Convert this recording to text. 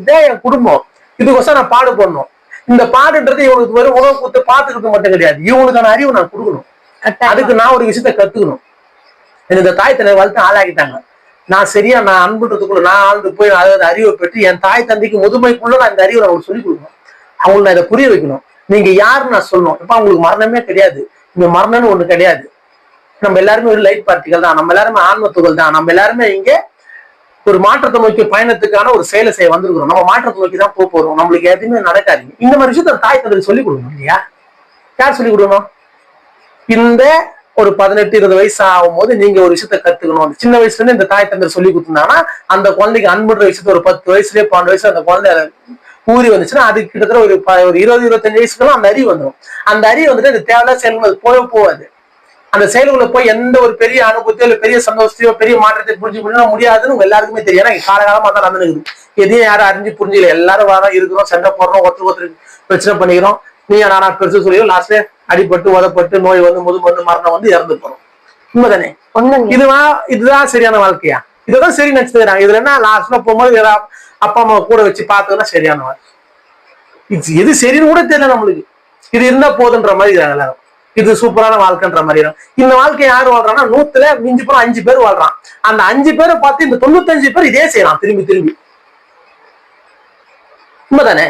இதே என் குடும்பம். இதுக்கோசம் நான் பாடு பண்ணணும் இந்த பாடுன்றது இவனுக்கு வெறும் உணவு கொடுத்து பாத்துக்கிறது மட்டும் கிடையாது. இவனுக்கான அறிவு நான் கொடுக்கணும். அதுக்கு நான் ஒரு விஷயத்த கத்துக்கணும். இந்த தாய் தந்தை வளர்த்து ஆளாக்கிட்டாங்க. நான் சரியா நான் அன்புன்றதுக்குள்ள நான் ஆழ்ந்து போய் அதாவது அறிவை பெற்று என் தாய் தந்தைக்கு முதுமைக்குள்ள நான் இந்த அறிவை நான் அவங்களுக்கு சொல்லிக் கொடுக்கணும். அவங்களுக்கு நான் இதை புரிய வைக்கணும். நீங்க யாருன்னு நான் சொல்லணும். இப்ப அவங்களுக்கு மரணமே கிடையாது. இங்க மரணம்னு ஒண்ணு கிடையாது. நம்ம எல்லாருமே ஒரு லைட் பார்ட்டிகள் தான். நம்ம எல்லாருமே ஆன்மத்துகள் தான். நம்ம எல்லாருமே இங்க ஒரு மாற்றத்தை நோக்கி பயணத்துக்கான ஒரு செயலை செய்ய வந்திருக்கிறோம். நம்ம மாற்றத்தை நோக்கி தான் போக போறோம். நம்மளுக்கு எதுவுமே நடக்காது. இந்த மாதிரி விஷயத்த தாய் தந்தை சொல்லிக் கொடுக்கணும் இல்லையா? யார் சொல்லிக் கொடுக்கணும்? இந்த ஒரு பதினெட்டு இருபது வயசு ஆகும்போது நீங்க ஒரு விஷயத்த கத்துக்கணும். அந்த சின்ன வயசுல இருந்து இந்த தாய் தந்தை சொல்லி கொடுத்தாங்கன்னா அந்த குழந்தைக்கு அன்புன்ற விஷயத்த ஒரு பத்து வயசுலயே பன்னெண்டு வயசுல அந்த குழந்தை ஊறி வந்துச்சுன்னா அது கிட்டத்தட்ட ஒரு ப- ஒரு இருபது இருபத்தஞ்சு வயசுக்குலாம் அந்த அறிவு வந்துடும் அந்த அறிவு வந்துட்டு அது தேவையில்லாத செயல்கள் அது போகவே போகாது. அந்த செயல்களை போய் எந்த ஒரு பெரிய அனுபவத்தையோ இல்ல பெரிய சந்தோஷத்தையோ பெரிய மாற்றத்தை புரிஞ்சு புரிஞ்சு முடியாதுன்னு எல்லாருக்குமே தெரியும். ஏன்னா காலகாலமா தான் நடந்துருக்குது எதையும் யாரும் அறிஞ்சு புரிஞ்சுக்கல. எல்லாரும் வரோம் இருக்கிறோம் சண்டை போடுறோம் ஒருத்தருக்கு ஒருத்தருக்கு பிரச்சனை பண்ணிக்கிறோம். நீ நானா பெருசு சொல்லியும் லாஸ்ட்ல அடிபட்டு உதப்பட்டு நோய் வந்து முதுகு வந்து மரணம் வந்து இறந்து போறோம். உண்மைதானே? இதுவா இதுதான் சரியான வாழ்க்கையா? இதுதான் சரி நினைச்சுக்கிறாங்க. இதுல என்ன லாஸ்ட்ல போகும்போது அப்பா அம்மா கூட வச்சு பார்த்ததுன்னா சரியான வாழ்க்கை. இது எது சரின்னு கூட தெரியல நம்மளுக்கு. இது இருந்தா போதுன்ற மாதிரி எல்லாரும். இது சூப்பரான வாழ்க்கைன்ற மாதிரி இருக்கும் இந்த வாழ்க்கை யார் வாழ்றான்னா நூத்துல மிஞ்சி போற அஞ்சு பேர் வாழ்றான். அந்த அஞ்சு பேரை பார்த்து இந்த தொண்ணூத்தஞ்சு பேர் இதே செய்யறான் திரும்பி திரும்பி. உண்மைதானே?